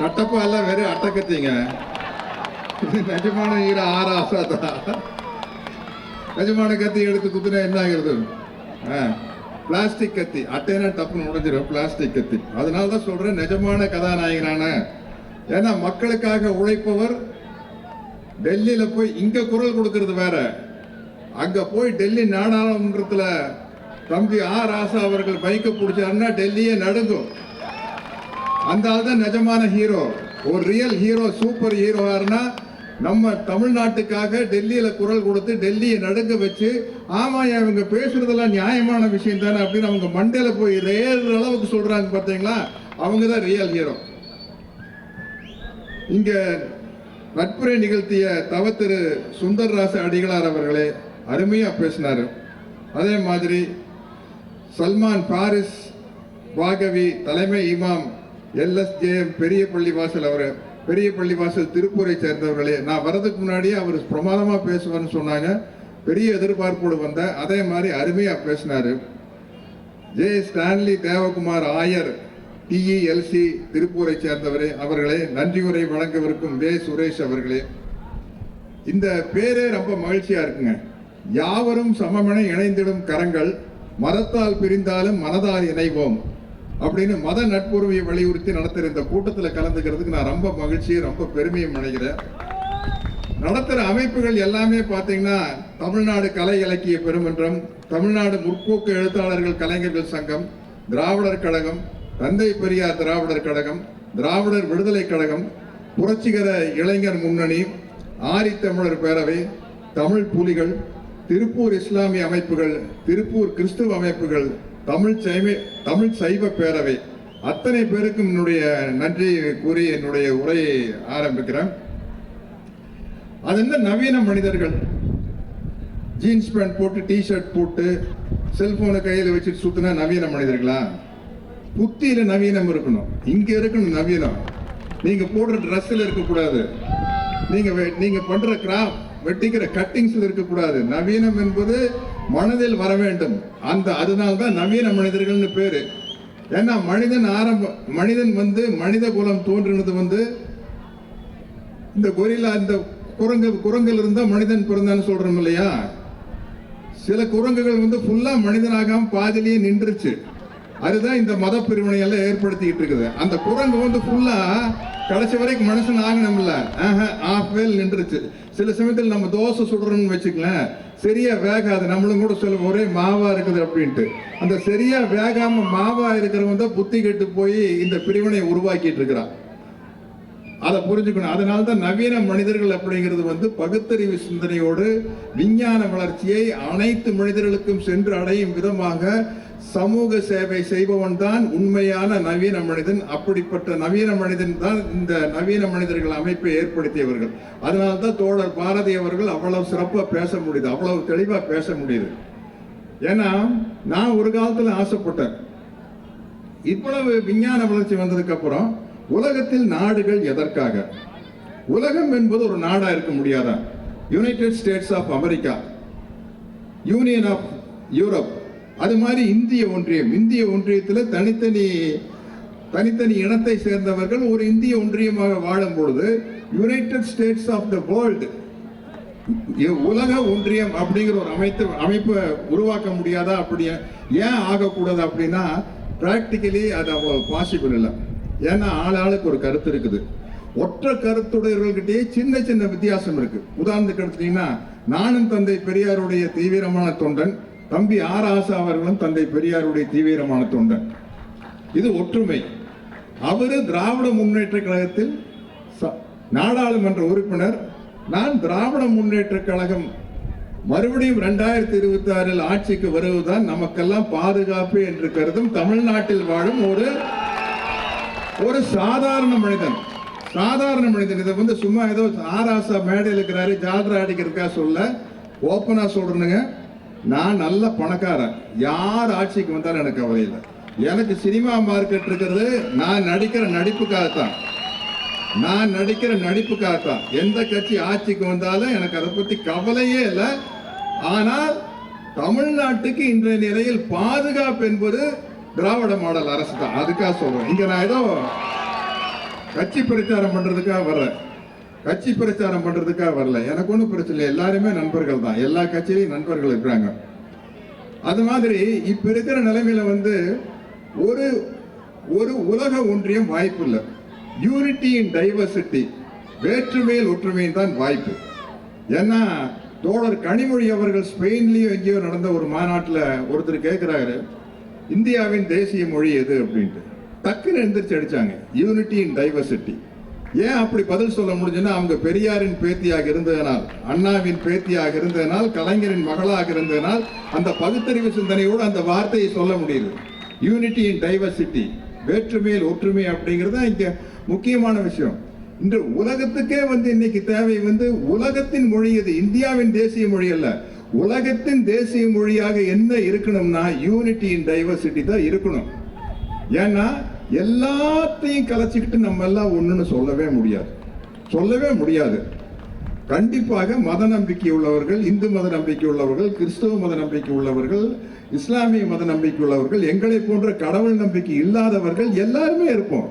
கட்டப்பா எல்லாம் வெறும் அட்டக்கத்திங்க இது நிஜமான ஈர ஆறு ஆசாதா நிஜமான கத்தி எடுத்து குத்துனா என்ன ஆகிறது? பிளாஸ்டிக் கத்தி. அட்டைனா டப்புன்னு உடைஞ்சிடும் பிளாஸ்டிக் கத்தி. அதனால தான் சொல்றேன் நிஜமான கதாநாயகனான. ஏன்னா மக்களுக்காக உழைப்பவர் டெல்லியில போய் இங்க குரல் கொடுக்கறது வேற. அங்க போய் டெல்லி நாடாளுமன்றத்தில் தம்பி ஆர் ஆசா அவர்கள் பைக்கை பிடிச்சாருன்னா டெல்லியே நடுங்கும். அந்த ஆள் தான் நிஜமான ஹீரோ. ஒரு ரியல் ஹீரோ சூப்பர் ஹீரோவாருன்னா நம்ம தமிழ்நாட்டுக்காக டெல்லியில குரல் கொடுத்து டெல்லியை நடுங்க வச்சு ஆமா இவங்க பேசுறதெல்லாம் நியாயமான விஷயம் தானே அப்படின்னு அவங்க மண்டையில போய் ரேற அளவுக்கு சொல்றாங்க பார்த்தீங்களா? அவங்க தான் ரியல் ஹீரோ இங்க நட்புரை நிகழ்த்திய தவ திரு சுந்தர்ராச அடிகளார் அவர்களே அருமையாக பேசினாரு. அதே மாதிரி சல்மான் பாரிஸ் பாகவி தலைமை இமாம் எல்எஸ்ஜேஎம் பெரிய பள்ளிவாசல் அவர் பெரிய பள்ளிவாசல் திருப்பூரை சேர்ந்தவர்களே நான் வரதுக்கு முன்னாடியே அவர் பிரமாதமாக பேசுவார்னு சொன்னாங்க. பெரிய எதிர்பார்ப்போடு வந்த அதே மாதிரி அருமையாக பேசினார். ஜே. ஸ்டான்லி தேவகுமார் ஆயர் டிஇஎல்சி திருப்பூரை சேர்ந்தவரே அவர்களே நன்றியுரை வழங்கவிருக்கும் வே. சுரேஷ் அவர்களே. இந்த பேரே ரொம்ப மகிழ்ச்சியாக இருக்குங்க. யாவரும் சமமென இணைந்திடும் கரங்கள் மரத்தால் பிரிந்தாலும் மனதால் இணைவோம். அப்படின்னு மத நட்புறவையை வலியுறுத்தி நடத்துகிற இந்த கூட்டத்தில் கலந்துக்கிறதுக்கு நான் ரொம்ப மகிழ்ச்சி ரொம்ப பெருமையும் அடைகிறேன் நடத்துகிற அமைப்புகள் எல்லாமே பார்த்தீங்கன்னா தமிழ்நாடு கலை இலக்கிய பெருமன்றம் தமிழ்நாடு முற்போக்கு எழுத்தாளர்கள் கலைஞர்கள் சங்கம் திராவிடர் கழகம் தந்தை பெரியார் திராவிடர் கழகம் திராவிடர் விடுதலை கழகம் புரட்சிகர இளைஞர் முன்னணி ஆரித்தமிழர் பேரவை தமிழ் புலிகள் திருப்பூர் இஸ்லாமிய அமைப்புகள் திருப்பூர் கிறிஸ்துவ அமைப்புகள் தமிழ் சைவ தமிழ் சைவ பேரவை. அத்தனை பேருக்கும் என்னுடைய நன்றி கூறி என்னுடைய உரையை ஆரம்பிக்கிறேன். அது என்ன நவீன மனிதர்கள். ஜீன்ஸ் பேண்ட் போட்டு டிஷர்ட் போட்டு செல்போனை கையில் வச்சுட்டு சுத்தினா நவீன மனிதர்களா? புத்தியில் நவீனம் இருக்கணும். இங்கே இருக்கணும் நவீனம். நீங்கள் போடுற ட்ரெஸ்ஸில் இருக்கக்கூடாது. நீங்கள் நீங்கள் பண்ணுற கிராஃப்ட் வெட்டிக்கிற கட்டிங்ஸில் இருக்கக்கூடாது. நவீனம் என்பது மனதில் வர வேண்டும். அந்த அதனால தான் நவீன மனிதர்கள்னு பேர். ஏன்னா மனிதன் ஆரம்ப மனிதன் வந்து மனித குலம் தோன்றினது வந்து இந்த கொரில்லா இந்த குரங்கு குரங்கில் இருந்தால் மனிதன் பிறந்தான்னு சொல்கிறோம் இல்லையா? சில குரங்குகள் வந்து ஃபுல்லாக மனிதனாகாமல் பாதிலேயே நின்றுச்சு. அதுதான் இந்த மத பிரிவினையெல்லாம் ஏற்படுத்திக்கிட்டு இருக்குது. அந்த குரங்கு வந்து ஃபுல்லாக கடைசி வரைக்கும் மனுஷன் ஆகணும்ல. ஆஃப் வேல் நின்றுச்சு. சில சமயத்தில் நம்ம தோசை சுடுறோம்னு வச்சுக்கலாம் சரியா வேகாது. நம்மளும் கூட சொல்ல ஒரே மாவா இருக்குது அப்படின்ட்டு. அந்த சரியா வேகாம மாவா இருக்கிறவங்க தான் புத்தி கெட்டு போய் இந்த பிரிவினை உருவாக்கிட்டு இருக்கிறான். அதை புரிஞ்சுக்கணும். அதனால தான் நவீன மனிதர்கள் அப்படிங்கிறது வந்து பகுத்தறிவு சிந்தனையோடு விஞ்ஞான வளர்ச்சியை அனைத்து மனிதர்களுக்கும் சென்று அடையும் விதமாக சமூக சேவை செய்பவன் தான் உண்மையான நவீன மனிதன். அப்படிப்பட்ட நவீன மனிதன் தான் இந்த நவீன மனிதர்கள் அமைப்பை ஏற்படுத்தியவர்கள். அதனால தான் தோழர் பாரதி அவர்கள் அவ்வளவு சிறப்பாக பேச முடியுது அவ்வளவு தெளிவாக பேச முடியுது. ஏன்னா நான் ஒரு காலத்தில் ஆசைப்பட்டேன். இவ்வளவு விஞ்ஞான வளர்ச்சி வந்ததுக்கு அப்புறம் உலகத்தில் நாடுகள் எதற்காக? உலகம் என்பது ஒரு நாடா இருக்க முடியாதா? United States of America Union of Europe அது மாதிரி இந்திய ஒன்றியம். இந்திய ஒன்றியத்தில் தனித்தனி தனித்தனி இனத்தை சேர்ந்தவர்கள் ஒரு இந்திய ஒன்றியமாக வாழும் பொழுது United States of the world உலக ஒன்றியம் அப்படிங்கிற ஒரு அமைத்து அமைப்பை உருவாக்க முடியாதா? அப்படி ஏன் ஆகக்கூடாது அப்படின்னா ப்ராக்டிக்கலி அது பாசிபிள் இல்லை. ஏன்னா ஆள் ஆளுக்கு ஒரு கருத்து இருக்குது. ஒற்ற கருத்துடையவர்கள்கிட்டயே சின்ன சின்ன வித்தியாசம் இருக்கு. உதாரணத்துக்கு எடுத்துட்டீங்கன்னா நானும் தந்தை பெரியாருடைய தீவிரமான தொண்டன் தம்பி ஆர் ஆசா அவர்களும் தந்தை பெரியாருடைய தீவிரமான தொண்டன். இது ஒற்றுமை. அவரு திராவிட முன்னேற்ற கழகத்தில் ச- நாடாளுமன்ற உறுப்பினர். நான் திராவிட முன்னேற்ற கழகம் மறுபடியும் ரெண்டாயிரத்தி இருபத்தி ஆறில் ஆட்சிக்கு வருவதுதான் நமக்கெல்லாம் பாதுகாப்பு என்று கருதும் தமிழ்நாட்டில் வாழும் ஒரு ஒரு சாதாரண மனிதன் சாதாரண மனிதன். இதை வந்து சும்மா ஏதோ ஆராசா மேடையில் இருக்கிறாரு ஜால்ரா அடிக்கிறதுக்கா சொல்ல ஓப்பனாக சொல்கிறேனுங்க நான் நல்ல பணக்காரன். யார் ஆட்சிக்கு வந்தாலும் எனக்கு கவலை இல்லை. எனக்கு சினிமா மார்க்கெட் இருக்கிறது. நான் நடிக்கிற நடிப்புக்காகத்தான். நான் நடிக்கிற நடிப்புக்காகத்தான். எந்த கட்சி ஆட்சிக்கு வந்தாலும் எனக்கு அதை பற்றி கவலையே இல்லை. ஆனால் தமிழ்நாட்டுக்கு இன்றைய நிலையில் பாதுகாப்பு என்பது திராவிட மாடல் அரசு தான். அதுக்காக சொல்றேன். இங்க நான் ஏதோ கட்சி பிரச்சாரம் பண்றதுக்காக வர்றேன். கட்சி பிரச்சாரம் பண்றதுக்காக வரல. எனக்கு ஒன்றும் பிரச்சனை இல்லை. எல்லாருமே நண்பர்கள் தான். எல்லா கட்சியிலையும் நண்பர்கள் இருக்கிறாங்க. அது மாதிரி இப்ப இருக்கிற நிலைமையில வந்து ஒரு ஒரு உலக ஒன்றியம் வாய்ப்பு இல்லை. யூனிட்டி இன் டைவர்சிட்டி வேற்றுமையில் ஒற்றுமையின் தான் வாய்ப்பு. ஏன்னா தோழர் கனிமொழி அவர்கள் ஸ்பெயின்லயும் எங்கேயோ நடந்த ஒரு மாநாட்டில் ஒருத்தர் கேட்குறாரு இந்தியாவின் தேசிய மொழி எது அப்படின்ட்டு. டக்குன்னு எந்திரிச்சு அடிச்சாங்க. யூனிட்டி இன் டைவர்சிட்டி ஏன் அப்படி பதில் சொல்ல முடிஞ்சுன்னா அவங்க பெரியாரின் பேத்தியாக இருந்ததனால் அண்ணாவின் பேத்தியாக இருந்ததனால் கலைஞரின் மகளாக இருந்ததனால் அந்த பகுத்தறிவு சிந்தனையோடு அந்த வார்த்தையை சொல்ல முடியுது. யூனிட்டி இன் டைவர்சிட்டி வேற்றுமையில் ஒற்றுமை அப்படிங்கிறது தான் இங்கே முக்கியமான விஷயம். இன்று உலகத்துக்கே வந்து இன்னைக்கு தேவை வந்து உலகத்தின் மொழி இது இந்தியாவின் தேசிய மொழி அல்ல. உலகத்தின் தேசிய மொழியாக என்ன இருக்கணும்னா யூனிட்டி இன் டைவர்சிட்டி தான் இருக்கணும். ஏன்னா எல்லாத்தையும் கலைச்சிக்கிட்டு நம்ம எல்லாம் ஒன்றுன்னு சொல்லவே முடியாது. சொல்லவே முடியாது. கண்டிப்பாக மத நம்பிக்கை உள்ளவர்கள் இந்து மத நம்பிக்கை உள்ளவர்கள் கிறிஸ்தவ மத நம்பிக்கை உள்ளவர்கள் இஸ்லாமிய மத நம்பிக்கை உள்ளவர்கள் எங்களை போன்ற கடவுள் நம்பிக்கை இல்லாதவர்கள் எல்லாருமே இருப்போம்.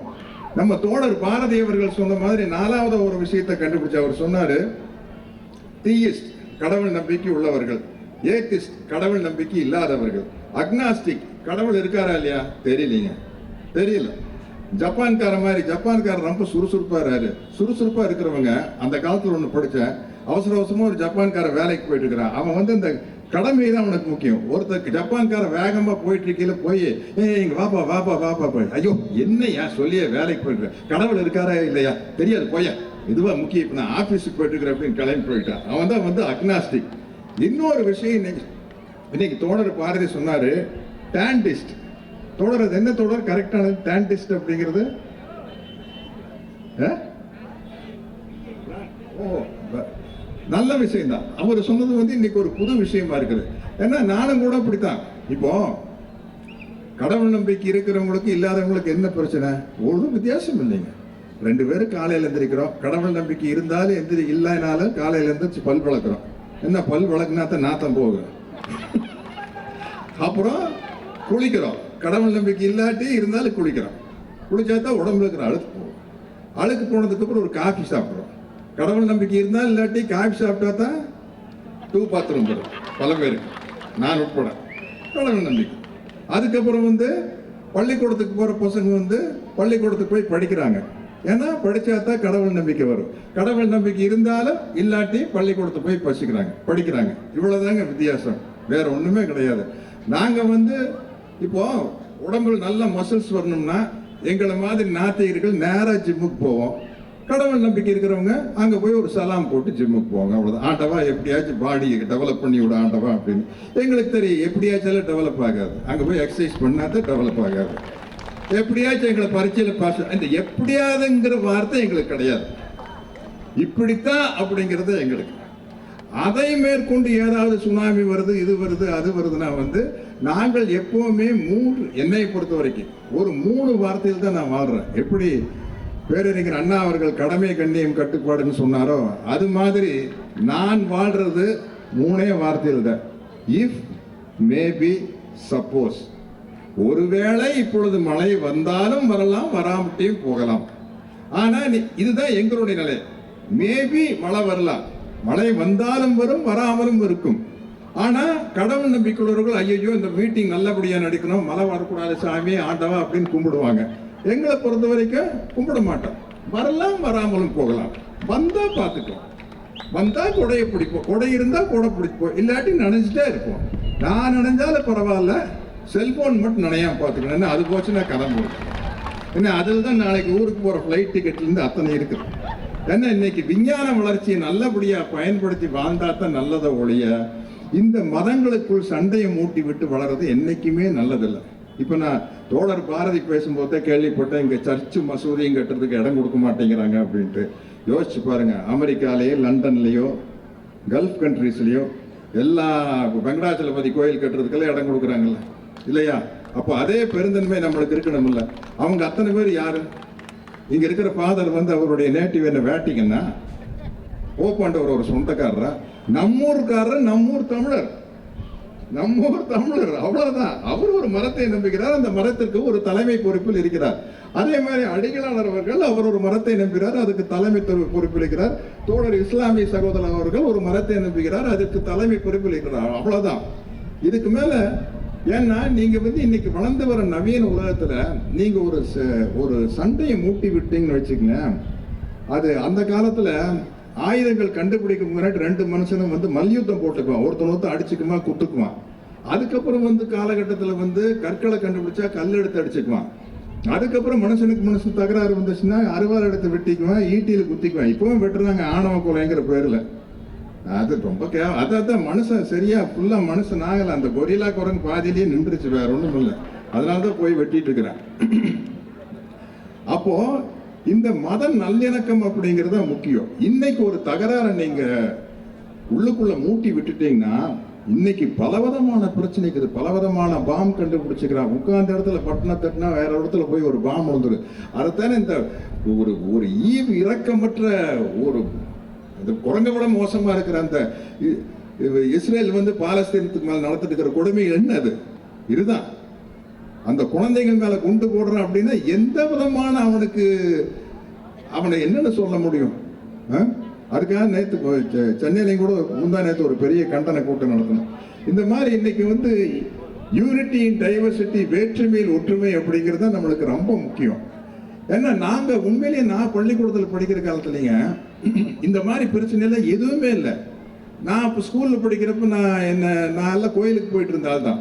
நம்ம தோழர் பாரதியவர்கள் சொன்ன மாதிரி நாலாவது ஒரு விஷயத்தை கண்டுபிடிச்சு அவர் சொன்னாரு. தீயிஸ்ட் கடவுள் நம்பிக்கை உள்ளவர்கள். ஏத்திஸ்ட் கடவுள் நம்பிக்கை இல்லாதவர்கள். அக்னாஸ்டிக் கடவுள் இருக்காரா இல்லையா? தெரியலீங்க. தெரியல. ஜப்பான்கார மாதிரி ஜப்பான்காரர் ரொம்ப சுறுசுறுப்பாக இருக்காரு. சுறுசுறுப்பாக இருக்கிறவங்க அந்த காலத்தில் ஒன்று படித்தேன் அவசர அவசரமாக ஒரு ஜப்பான்கார வேலைக்கு போயிட்டு இருக்கிறான். அவன் வந்து இந்த கடமை தான் அவனுக்கு முக்கியம். ஒருத்தர் ஜப்பான்கார வேகமாக போயிட்டு இருக்கையில் போய் ஏய் இங்க வாப்பா வாப்பா வாப்பா போய். ஐயோ என்னையா சொல்லியே வேலைக்கு போயிட்டு கடவுள் இருக்காரா இல்லையா? தெரியாது போய இதுவா முக்கியம் இப்போ நான் ஆஃபீஸுக்கு போயிட்டு இருக்கிறேன் அப்படின்னு கிளம்பி போயிட்டான். அவன் தான் வந்து அக்னாஸ்டிக் இன்னொரு விஷயம் இன்னைக்கு இன்னைக்கு தோழர் பாரதி சொன்னாரு டேண்டிஸ்ட் தோழர் அது என்ன தோழர்? கரெக்டானது டேண்டிஸ்ட் அப்படிங்கிறது? ஆ? ஓ நல்ல விஷயம் தான் அவர் சொன்னது வந்து இன்னைக்கு ஒரு புது விஷயமா இருக்குது. ஏன்னா நானும் கூட அப்படித்தான். இப்போ கடவுள் நம்பிக்கை இருக்கிறவங்களுக்கு இல்லாதவங்களுக்கு என்ன பிரச்சனை? ஒன்றும் வித்தியாசம் இல்லைங்க. ரெண்டு பேரும் காலையில் எந்திரிக்கிறோம். கடவுள் நம்பிக்கை இருந்தாலும் எந்திரி இல்லைனாலும் காலையில் எந்திரிச்சு பல் விளக்குறோம் என்ன பல் வளர்க்குனா தான் நாத்தம் போகும். அப்புறம் குளிக்கிறோம். கடவுள் நம்பிக்கை இல்லாட்டி இருந்தாலும் குளிக்கிறோம். குளிச்சா தான் உடம்புல இருக்கிற அழுக்கு போகும். அழுக்கு போனதுக்கு அப்புறம் ஒரு காஃபி சாப்பிட்றோம். கடவுள் நம்பிக்கை இருந்தால் இல்லாட்டி காஃபி சாப்பிட்டா தான் டூ பாத்ரூம் வரும். பல பேருக்கு. நான் உட்பட. கடவுள் நம்பிக்கை. அதுக்கப்புறம் வந்து பள்ளிக்கூடத்துக்கு போகிற பசங்க வந்து பள்ளிக்கூடத்துக்கு போய் படிக்கிறாங்க. ஏன்னா படிச்சா தான் கடவுள் நம்பிக்கை வரும். கடவுள் நம்பிக்கை இருந்தாலும் இல்லாட்டி பள்ளிக்கூடத்தை போய் பசிக்கிறாங்க படிக்கிறாங்க. இவ்வளவுதாங்க வித்தியாசம். வேற ஒண்ணுமே கிடையாது. நாங்க வந்து இப்போ உடம்புல நல்ல மசில்ஸ் வரணும்னா எங்களை மாதிரி நாத்திகர்கள் நேரா ஜிம்முக்கு போவோம். கடவுள் நம்பிக்கை இருக்கிறவங்க அங்க போய் ஒரு சலாம் போட்டு ஜிம்முக்கு போவாங்க. அவ்வளவுதான். ஆண்டவா எப்படியாச்சும் பாடியை டெவலப் பண்ணி விட ஆண்டவா அப்படின்னு. எங்களுக்கு தெரியும் எப்படியாச்சாலும் டெவலப் ஆகாது. அங்க போய் எக்ஸசைஸ் பண்ணாதான் டெவலப் ஆகாது. எப்படியாச்சும் எங்களை பரீட்சையில பாஸ் இந்த எப்படியாதுங்கிற வார்த்தை எங்களுக்கு கிடையாது. இப்படித்தான் அப்படிங்கிறது எங்களுக்கு. அதை மேற்கொண்டு ஏதாவது சுனாமி வருது இது வருது அது வருதுன்னா வந்து நாங்கள் எப்பவுமே மூன்று என்னை பொறுத்த வரைக்கும் ஒரு மூணு வார்த்தையில் தான் நான் வாழ்கிறேன் எப்படி பேரறிஞர் அண்ணா அவர்கள் கடமை கண்ணியம் கட்டுப்பாடுன்னு சொன்னாரோ அது மாதிரி நான் வாழ்றது மூணே வார்த்தையில் தான். இஃப் மேபி சப்போஸ் ஒருவேளை இப்பொழுது மழை வந்தாலும் வரலாம் வராமட்டையும் போகலாம். ஆனால் இதுதான் எங்களுடைய நிலை. மேபி மழை வரலாம். மழை வந்தாலும் வரும் வராமலும் இருக்கும். ஆனால் கடவுள் நம்பிக்கையுள்ளவர்கள் ஐயோ இந்த மீட்டிங் நல்லபடியாக நடக்கணும் மழை வரக்கூடாது சாமி ஆண்டவா அப்படின்னு கும்பிடுவாங்க. எங்களை பொறுத்த வரைக்கும் கும்பிட மாட்டோம். வரலாம் வராமலும் போகலாம். வந்தா பார்த்துக்கலாம் வந்தா கொடையை பிடிப்போம். கொடை இருந்தால் கொடை பிடிப்போம். இல்லாட்டி நினைச்சிட்டே இருப்போம். நான் நினைஞ்சாலும் பரவாயில்ல. செல்போன் மட்டும் நினையாம பார்த்துக்கணும். என்ன அது போச்சு நான் போடுறேன் ஏன்னா அதில் தான் நாளைக்கு ஊருக்கு போகிற ஃப்ளைட் டிக்கெட்லேருந்து அத்தனை இருக்குது ஏன்னா இன்னைக்கு விஞ்ஞான வளர்ச்சியை நல்லபடியாக பயன்படுத்தி வாழ்ந்தா தான் நல்லதை ஒழிய இந்த மதங்களுக்குள் சண்டையை மூட்டி விட்டு வளர்றது என்றைக்குமே நல்லதில்லை. இப்போ நான் தோழர் பாரதி பேசும்போதே கேள்விப்பட்டேன் இங்கே சர்ச்சு மசூதியும் கட்டுறதுக்கு இடம் கொடுக்க மாட்டேங்கிறாங்க அப்படின்ட்டு. யோசிச்சு பாருங்க அமெரிக்காலேயோ லண்டன்லேயோ கல்ஃப் கண்ட்ரீஸ்லேயோ எல்லா வெங்கடாச்சலபதி கோயில் கட்டுறதுக்கெல்லாம் இடம் கொடுக்குறாங்கல்ல. இல்லையா? அப்போ அதே பெருந்தன்மை நம்மளுக்கு இருக்கணும்ல. அவங்க அத்தனை பேர் யாரு? இங்க இருக்கிற ஃபாதர் வந்து அவருடைய நேட்டிவ் என்ன வேட்டிங்கன்னா ஓப்பாண்டவர் ஒரு சொந்தக்காரரா? நம்மூர்காரர் நம்மூர் தமிழர். நம்மூர் தமிழர் அவ்வளவுதான். அவர் ஒரு மரத்தை நம்புகிறார் அந்த மரத்திற்கு ஒரு தலைமை பொறுப்பில் இருக்கிறார். அதே மாதிரி அடிகளாளர் அவர்கள் அவர் ஒரு மரத்தை நம்புகிறார் அதுக்கு தலைமை பொறுப்பில் இருக்கிறார். தோழர் இஸ்லாமிய சகோதரர் அவர்கள் ஒரு மரத்தை நம்புகிறார் அதுக்கு தலைமை பொறுப்பில் இருக்கிறார். அவ்வளவுதான். இதுக்கு மேல ஏன்னா நீங்க வந்து இன்னைக்கு வளர்ந்து வர நவீன உலகத்துல நீங்க ஒரு ச- ஒரு சண்டையை மூட்டி விட்டீங்கன்னு வச்சுக்கங்களேன். அது அந்த காலத்துல ஆயுதங்கள் கண்டுபிடிக்க முன்னாடி ரெண்டு மனுஷனும் வந்து மல்யுத்தம் போட்டுக்குவான். ஒருத்தன் ஒருத்தன் அடிச்சுக்குமா குத்துக்குவான். அதுக்கப்புறம் வந்து காலகட்டத்தில் வந்து கற்களை கண்டுபிடிச்சா கல் எடுத்து அடிச்சுக்குவான். அதுக்கப்புறம் மனுஷனுக்கு மனுஷன் தகராறு வந்துச்சுன்னா அருவாள் எடுத்து வெட்டிக்குவான் ஈட்டியில் குத்திக்குவான். இப்பவும் வெட்டுறாங்க ஆணவ கொலைங்கிற பேரில். அது ரொம்ப கே அதான் மனுஷன் சரியா ஃபுல்லா மனுஷன் ஆகல அந்த கொரிலா குரங்கு பாதியிலேயே நின்றுச்சு வேற ஒன்றும் இல்லை. அதனால தான் போய் வெட்டிட்டு இருக்கிறேன். அப்போ இந்த மத நல்லிணக்கம் அப்படிங்கிறது தான் முக்கியம். இன்னைக்கு ஒரு தகராறை நீங்க உள்ளுக்குள்ள மூட்டி விட்டுட்டீங்கன்னா இன்னைக்கு பலவிதமான பிரச்சனைக்கு இது பலவிதமான பாம் கண்டுபிடிச்சிக்கிறான். உட்கார்ந்த இடத்துல பட்டணம் தட்டினா வேற இடத்துல போய் ஒரு பாம் வந்துடும் அதைத்தானே இந்த ஒரு ஒரு ஈவு இறக்கமற்ற ஒரு இந்த குரங்க விட மோசமா இருக்கிற அந்த இ- இஸ்ரேல் வந்து பாலஸ்தீனத்துக்கு மேல நடத்திட்டு இருக்கிற கொடுமை என்ன அது? இதுதான். அந்த குழந்தைகள் மேல குண்டு போடுறான் அப்படின்னா எந்த விதமான அவனுக்கு அவனை என்னன்னு சொல்ல முடியும்? ஆ? அதுக்காக நேற்று சென்னையிலையும் கூட முந்தா நேற்று ஒரு பெரிய கண்டன கூட்டம் நடத்தணும் இந்த மாதிரி இன்னைக்கு வந்து யூனிட்டி இன் டைவர்சிட்டி வேற்றுமையில் ஒற்றுமை அப்படிங்கிறது தான் நம்மளுக்கு ரொம்ப முக்கியம். ஏன்னா நாங்கள் உண்மையிலேயே நான் பள்ளிக்கூடத்தில் படிக்கிற காலத்துலேங்க இந்த மாதிரி பிரச்சனை எல்லாம் எதுவுமே இல்லை. நான் இப்போ ஸ்கூலில் படிக்கிறப்ப நான் என்ன நான் எல்லாம் கோயிலுக்கு போயிட்டு இருந்தால் தான்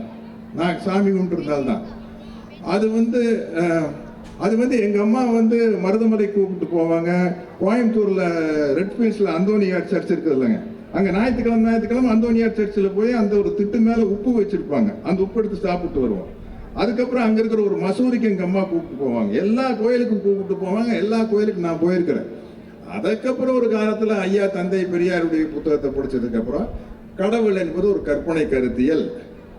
நான் சாமி கும்பிட்டுருந்தால் தான் அது வந்து அது வந்து எங்கள் அம்மா வந்து மருதமலை கூப்பிட்டு போவாங்க. கோயம்புத்தூரில் ரெட் ஃபீல்ஸில் அந்தோனியார் சர்ச் இருக்குது இல்லைங்க. அங்கே ஞாயிற்றுக்கிழமை ஞாயிற்றுக்கிழமை அந்தோனியார் சர்ச்சில் போய் அந்த ஒரு திட்டு மேலே உப்பு வச்சுருப்பாங்க. அந்த உப்பு எடுத்து சாப்பிட்டு வருவோம். அதுக்கப்புறம் அங்க இருக்கிற ஒரு மசூரிக்கு எங்க அம்மா கூப்பிட்டு போவாங்க. எல்லா கோயிலுக்கும் கூப்பிட்டு போவாங்க. எல்லா கோயிலுக்கும் நான் போயிருக்கிறேன். அதுக்கப்புறம் ஒரு காலத்துல ஐயா தந்தை பெரியாருடைய புத்தகத்தை படிச்சதுக்கு அப்புறம் கடவுள் என்பது ஒரு கற்பனை கருத்தியல்.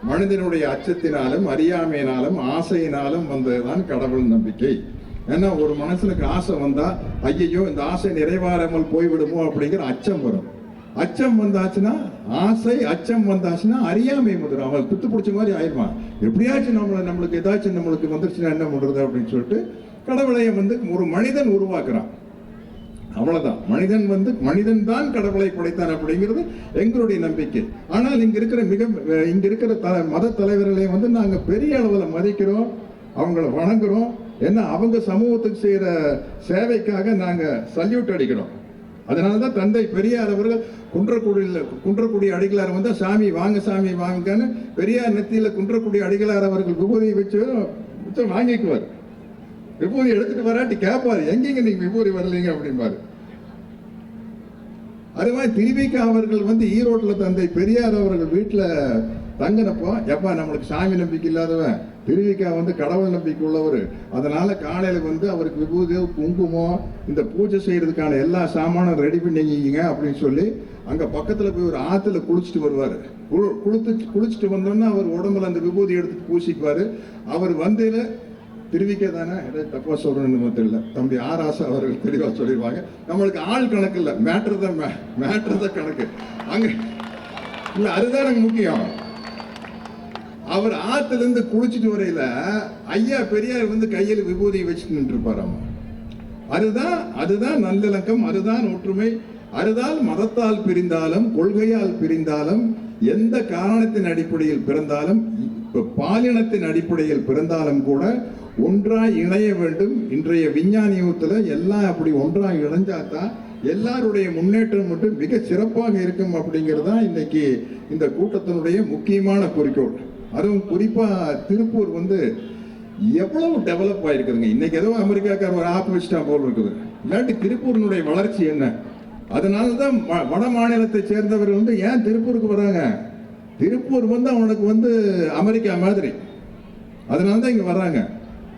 மனிதனுடைய அச்சத்தினாலும் அறியாமையினாலும் ஆசையினாலும் வந்ததுதான் கடவுள் நம்பிக்கை. ஏன்னா ஒரு மனசுக்கு ஆசை வந்தா ஐயையோ இந்த ஆசை நிறைவாறாமல் போய்விடுமோ அப்படிங்கிற அச்சம் வரும். அச்சம் வந்தாச்சுன்னா ஆசை அச்சம் வந்தாச்சுன்னா அறியாமை வந்துடும் அவன் துத்து பிடிச்ச மாதிரி ஆயிடுவான் எப்படியாச்சும் நம்மளை நம்மளுக்கு ஏதாச்சும் நம்மளுக்கு வந்துருச்சுன்னா என்ன பண்றது அப்படின்னு சொல்லிட்டு கடவுளையை வந்து ஒரு மனிதன் உருவாக்குறான். அவ்வளவுதான். மனிதன் வந்து மனிதன் தான் கடவுளை படைத்தான் அப்படிங்கிறது எங்களுடைய நம்பிக்கை. ஆனால் இங்க இருக்கிற மிக இங்க இருக்கிற த மத தலைவர்களை வந்து நாங்க பெரிய அளவில் மதிக்கிறோம் அவங்கள வணங்குறோம். ஏன்னா அவங்க சமூகத்துக்கு செய்யற சேவைக்காக நாங்க சல்யூட் அடிக்கிறோம். அதனால தான் தந்தை பெரியார் அவர்கள் குன்றக்குடியில் குன்றக்குடி அடிகளார் வந்தால் சாமி வாங்க சாமி வாங்கன்னு பெரியார் நெத்தியில் குன்றக்குடி அடிகளார் அவர்கள் விபூதியை வச்சு வச்சு வாங்கிக்குவார். விபூதி எடுத்துட்டு வராட்டி கேட்பார் எங்கெங்க நீங்கள் விபூதி வரலீங்க? அப்படிம்பாரு. அது மாதிரி திருவிக்க அவர்கள் வந்து ஈரோட்டில் தந்தை பெரியார் அவர்கள் வீட்டில் தங்கினப்போ எப்பா நம்மளுக்கு சாமி நம்பிக்கை இல்லாதவன் திருவிக்கா வந்து கடவுள் நம்பிக்கை உள்ளவர் அதனால காலையில வந்து அவருக்கு விபூதி குங்குமம் இந்த பூஜை செய்யறதுக்கான எல்லா சாமானும் ரெடி பண்ணிக்கிங்க அப்படின்னு சொல்லி அங்க பக்கத்துல போய் ஒரு ஆத்துல குளிச்சுட்டு வருவாரு. குளு- குளித்து குளிச்சுட்டு வந்தோன்னா அவர் உடம்புல அந்த விபூதி எடுத்துட்டு பூசிக்குவாரு. அவர் வந்ததுல திருவிக்க தானே? தப்பா சொல்றேன்னு தெரியல. தம்பி ஆராசா அவர்கள் தெளிவா சொல்லிடுவாங்க நம்மளுக்கு ஆள் கணக்கு இல்லை. மேட்டர் தான் மேட்டர் தான் கணக்கு. அங்க இல்ல அதுதான் எனக்கு முக்கியம். அவர் ஆத்துல இருந்து குளிச்சுட்டு வரையில ஐயா பெரியார் வந்து கையில் விபூதியை வச்சுட்டு நின்றுருப்பாராம்? அதுதான் அதுதான் நல்லிணக்கம் அதுதான் ஒற்றுமை. அதுதான் மதத்தால் பிரிந்தாலும் கொள்கையால் பிரிந்தாலும் எந்த காரணத்தின் அடிப்படையில் பிறந்தாலும் இப்போ பாலினத்தின் அடிப்படையில் பிறந்தாலும் கூட ஒன்றாய் இணைய வேண்டும். இன்றைய விஞ்ஞான யுகத்தில் எல்லாம் அப்படி ஒன்றாய் இணைஞ்சாதான் எல்லாருடைய முன்னேற்றம் மட்டும் மிக சிறப்பாக இருக்கும் அப்படிங்கிறது தான் இன்னைக்கு இந்த கூட்டத்தினுடைய முக்கியமான குறிக்கோள். அதுவும் குறிப்பாக திருப்பூர் வந்து எவ்வளவு டெவலப் ஆயிருக்குதுங்க. இன்னைக்கு ஏதோ அமெரிக்காக்கார ஒரு ஆப் வச்சுட்டா போல் இருக்குது. இல்லாட்டி திருப்பூரினுடைய வளர்ச்சி என்ன? அதனால தான் வ- வட மாநிலத்தை சேர்ந்தவர்கள் வந்து ஏன் திருப்பூருக்கு வராங்க? திருப்பூர் வந்து அவனுக்கு வந்து அமெரிக்கா மாதிரி. அதனால தான் இங்கே வர்றாங்க.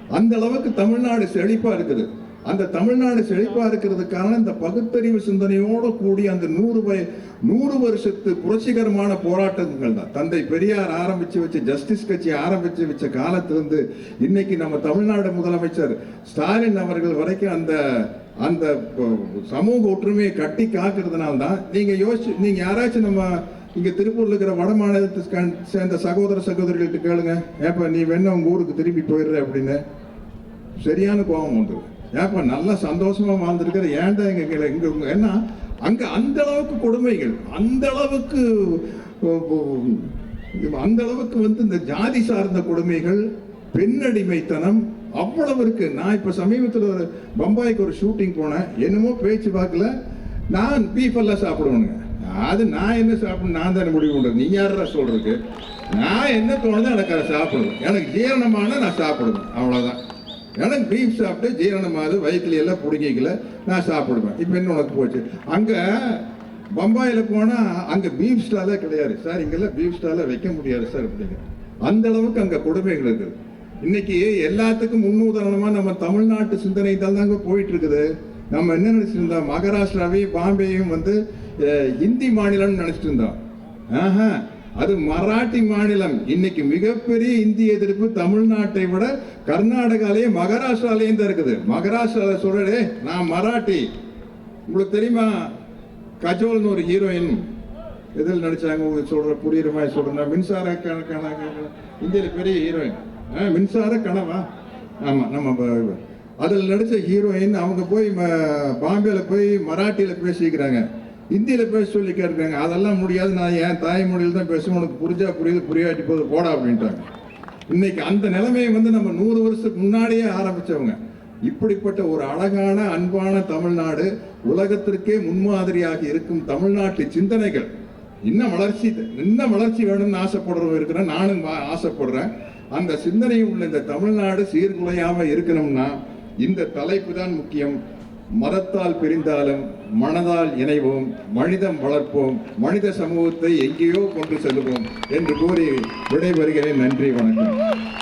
அந்த அளவுக்கு தமிழ்நாடு செழிப்பாக இருக்குது. அந்த தமிழ்நாடு செழிப்பா இருக்கிறதுக்கான இந்த பகுத்தறிவு சிந்தனையோடு கூடிய அந்த நூறு வய நூறு வருஷத்து புரட்சிகரமான போராட்டங்கள் தான் தந்தை பெரியார் ஆரம்பிச்சு வச்ச ஜஸ்டிஸ் கட்சி ஆரம்பிச்சு வச்ச காலத்திலிருந்து இன்னைக்கு நம்ம தமிழ்நாடு முதலமைச்சர் ஸ்டாலின் அவர்கள் வரைக்கும் அந்த அந்த சமூக ஒற்றுமையை கட்டி காக்கிறதுனால தான் நீங்க யோசிச்சு நீங்க யாராச்சும் நம்ம இங்க திருப்பூர்ல இருக்கிற வட மாநிலத்தை கண்- சேர்ந்த சகோதர சகோதரிகள்கிட்ட கேளுங்க. ஏப்பா நீ வேணா உங்க ஊருக்கு திரும்பி போயிடுற அப்படின்னு. சரியான கோபம் வந்துடும் ஏப்பா நல்லா சந்தோஷமா வாழ்ந்துருக்கிற ஏன்டா எங்க கீழே? இங்க ஏன்னா அங்க அந்த அளவுக்கு கொடுமைகள் அந்த அளவுக்கு அந்த அளவுக்கு வந்து இந்த ஜாதி சார்ந்த கொடுமைகள் பெண்ணடிமைத்தனம் அவ்வளவு இருக்கு. நான் இப்ப சமீபத்தில் ஒரு பம்பாய்க்கு ஒரு ஷூட்டிங் போனேன். என்னமோ பேச்சு பார்க்கல. நான் பீஃப் எல்லாம் சாப்பிடுவேனுங்க. அது நான் என்ன சாப்பிடணும்? நான் தானே முடிவு பண்றது. நீ யாரா சொல்றதுக்கு நான் என்ன தோணுதோ எனக்கு அதை சாப்பிடுவேன் எனக்கு ஜீரணமான நான் சாப்பிடுவேன். அவ்வளவுதான். எனக்கு பீஃப் சாப்பிட்டு ஜீரணமாகுது வயிற்றுல எல்லாம் பிடிக்கல நான் சாப்பிடுவேன். இப்போ என்ன உனக்கு போச்சு? அங்கே பம்பாயில் போனால் அங்கே பீஃப் ஸ்டாலே கிடையாது. சார் இங்கெல்லாம் பீஃப் ஸ்டாலே வைக்க முடியாது சார் அப்படிங்க. அந்த அளவுக்கு அங்கே கொடுமைகள் இருக்குது இன்னைக்கு எல்லாத்துக்கும் முன்னுதாரணமாக நம்ம தமிழ்நாட்டு சிந்தனை தான் தாங்க போயிட்டு இருக்குது நம்ம என்ன நினச்சிருந்தோம் மகாராஷ்டிராவையும் பாம்பேயும் வந்து இந்தி மாநிலம்னு நினச்சிட்டு இருந்தோம். ஆஹா. அது மராட்டி மாநிலம். இன்னைக்கு மிகப்பெரிய இந்திய எதிர்ப்பு தமிழ்நாட்டை விட கர்நாடகாலேயும் மகாராஷ்டிராலேயும் தான் இருக்குது. மகாராஷ்டிரால சொல்றே நான் மராட்டி. உங்களுக்கு தெரியுமா? கஜோல்னு ஒரு ஹீரோயின் எதில் நடிச்சாங்க? உங்களுக்கு சொல்ற புரியுற மாதிரி சொல்றேன். மின்சார கணக்கான இந்தியில் இந்தியில பெரிய ஹீரோயின். ஆ, மின்சார கனவா? ஆமா நம்ம அதில் நடிச்ச ஹீரோயின் அவங்க போய் பாம்பேல போய் மராட்டியில பேசிக்கிறாங்க. இந்தியில் பேச சொல்லி கேட்குறாங்க அதெல்லாம் முடியாது. நான் என் தாய்மொழியில் தான் பேசுவேன். உனக்கு புரிஞ்சா புரியுது புரியாட்டி போது போடா அப்படின்ட்டாங்க. இன்னைக்கு அந்த நிலைமையை வந்து நம்ம நூறு வருஷத்துக்கு முன்னாடியே ஆரம்பித்தவங்க இப்படிப்பட்ட ஒரு அழகான அன்பான தமிழ்நாடு உலகத்திற்கே முன்மாதிரியாக இருக்கும் தமிழ்நாட்டு சிந்தனைகள். இன்னும் வளர்ச்சி இன்னும் வளர்ச்சி வேணும்னு ஆசைப்படுறவங்க இருக்கிறேன். நானும் வா- ஆசைப்படுறேன். அந்த சிந்தனை உள்ள இந்த தமிழ்நாடு சீர்குலையாமல் இருக்கணும்னா இந்த தலைப்பு தான் முக்கியம். மதத்தால் பிரிந்தாலும் மனதால் இணைவோம் மனிதம் வளர்ப்போம் மனித சமூகத்தை எங்கேயோ கொண்டு செல்வோம் என்று கூறி விடைபெறுகிறேன். நன்றி வணக்கம்.